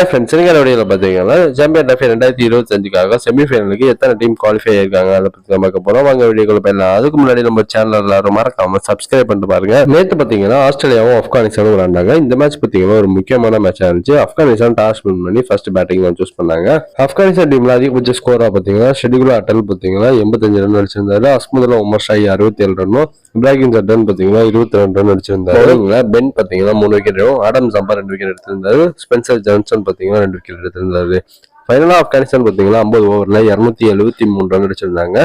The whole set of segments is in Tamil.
ஹாய் ஃப்ரெண்ட்ஸ் நீங்கள் வீடியோவில் பார்த்தீங்கன்னா சாம்பியன் ட்ராஃபி ரெண்டாயிரத்தி இருபத்தஞ்சுக்காக செமிஃபைனலுக்கு எத்தனை டீம் குவாலிஃபை ஆயிருக்காங்க அதை பற்றி நம்ம போகிறோம் வாங்க வீடியோக்குள்ள போயிடலாம். அதுக்கு முன்னாடி நம்ம சேனல் எல்லாரும் மறக்காம சப்ஸ்கிரைப் பண்ணிட்டு பாருங்க. நேற்று பார்த்தீங்கன்னா ஆஸ்திரேலியாவும் ஆப்கானிஸ்தானும் விளாண்டாங்க இந்த மேட்ச் பார்த்தீங்கன்னா ஒரு முக்கியமான மேட்சாக இருந்துச்சு. ஆப்கானிஸ்தான் டாஸ் வின் பண்ணி ஃபர்ஸ்ட் பேட்டிங் தான் சூஸ் பண்ணாங்க. ஆப்கானிஸ்தான் டீம்ல அதிகபட்ச ஸ்கோரா பார்த்தீங்கன்னா ஷெடிகுலா அட்டல் பார்த்தீங்கன்னா எண்பத்தஞ்சு ரன் அடிச்சிருந்தாரு. அஸ்மதுல உமர் ஷாயி அறுபத்தி ஏழு ரன்னும் இப்ராஹிம் சட்டன் பார்த்தீங்கன்னா இருபத்தி ரெண்டு ரன் அடிச்சிருந்தாரு. பென் பார்த்தீங்கன்னா மூணு விக்கெட் ஆடம் சம்பா ரெண்டு விக்கெட் எடுத்திருந்தாரு. ஸ்பென்சர் ஜான்சன் பார்த்தீங்கன்னா ரெண்டு விக்கெட் எடுத்திருந்தாரு. ஃபைனலா ஆப்கானிஸ்தான் பார்த்தீங்கன்னா ஐம்பது ஓவர்ல இருநூத்தி எழுபத்தி மூணு ரன் அடிச்சிருந்தாங்க.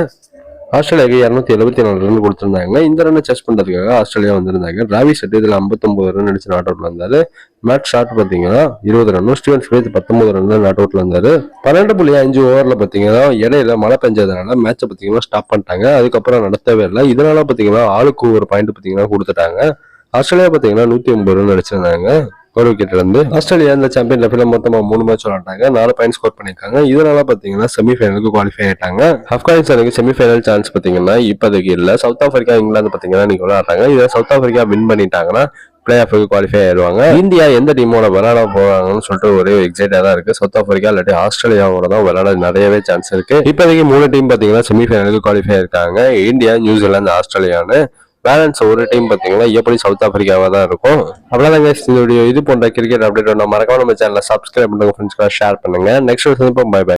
ஆஸ்திரேலியாவுக்கு இரநூத்தி எழுபத்தி நாலு ரன் கொடுத்திருந்தாங்க. இந்த ரன் செஸ் பண்றதுக்காக ஆஸ்திரேலியா வந்திருந்தாங்க. ராவி செட் இதுல 59 ரன் அடிச்சு நாட் அவுட்ல இருந்தாரு மேட் ஷாட் பாத்தீங்கன்னா இருபது ரன்னும் ஸ்டீவன் ஸ்மித் பத்தொன்பது ரன் நாட் அவுட்ல இருந்தாரு பன்னெண்டு புள்ளி அஞ்சு ஓவர்ல பாத்தீங்கன்னா இடையில மழை பெஞ்சதுனால மேட்சை பாத்தீங்கன்னா ஸ்டாப் பண்ணிட்டாங்க. அதுக்கப்புறம் நடத்தவே இல்லை. இதனால பாத்தீங்கன்னா ஆளுக்கு ஒரு பாயிண்ட் பாத்தீங்கன்னா கொடுத்துட்டாங்க. ஆஸ்திரேலியா பாத்தீங்கன்னா நூத்தி ஐம்பது ரன் அடிச்சிருந்தாங்க. ஒரு விக்கெட் இருந்து ஆஸ்திரேலியா இந்த சாம்பியன் லெஃப்ட்ல மொத்தமா மூணு மேட்ச் விளாண்டாங்க நாலு பாயிண்ட் ஸ்கோர் பண்ணிருக்காங்க இதனால பாத்தீங்கன்னா செமிஃபைனலுக்கு குவாலிஃபை ஆயிட்டாங்க. ஆப்கானிஸ்தானுக்கு செமிஃபைனல் சான்ஸ் பாத்தீங்கன்னா இப்போதைக்கு இல்ல. சவுத் ஆப்பிரிக்கா இங்கிலாந்து பாத்தீங்கன்னா நீங்க விளையாடுறாங்க. இதை சவுத் ஆப்பிரிக்கா வின் பண்ணிட்டாங்கன்னா பிளே ஆஃபுக்கு குவாலிஃபை ஆயிடுவாங்க. இந்தியா எந்த டீமோட விளையாட போறாங்கன்னு சொல்லிட்டு ஒரே எக்ஸைட்டா தான் இருக்கு. சவுத் ஆப்பிரிக்கா இல்லாட்டி ஆஸ்திரேலியாவோட தான் விளையாட நிறையவே சான்ஸ் இருக்கு. இப்போதைக்கு மூணு டீம் பாத்தீங்கன்னா செமிஃபைனலுக்கு குவாலிஃபை இருக்காங்க இந்தியா நியூசிலாந்து ஆஸ்திரேலியான்னு பேலன்ஸ் ஒரு டீம் பார்த்தீங்கன்னா எப்படி சவுத் ஆஃப்ரிக்காவாக தான் இருக்கும். அவ்வளோதாங்க இந்த வீடியோ இது போன்ற கிரிக்கெட் அப்டேட் மறக்காம நம்ம சேனலை சப்ஸ்கிரைப் பண்ணுங்க ஃப்ரெண்ட்ஸ்க்கு ஷேர் பண்ணுங்க. Next by by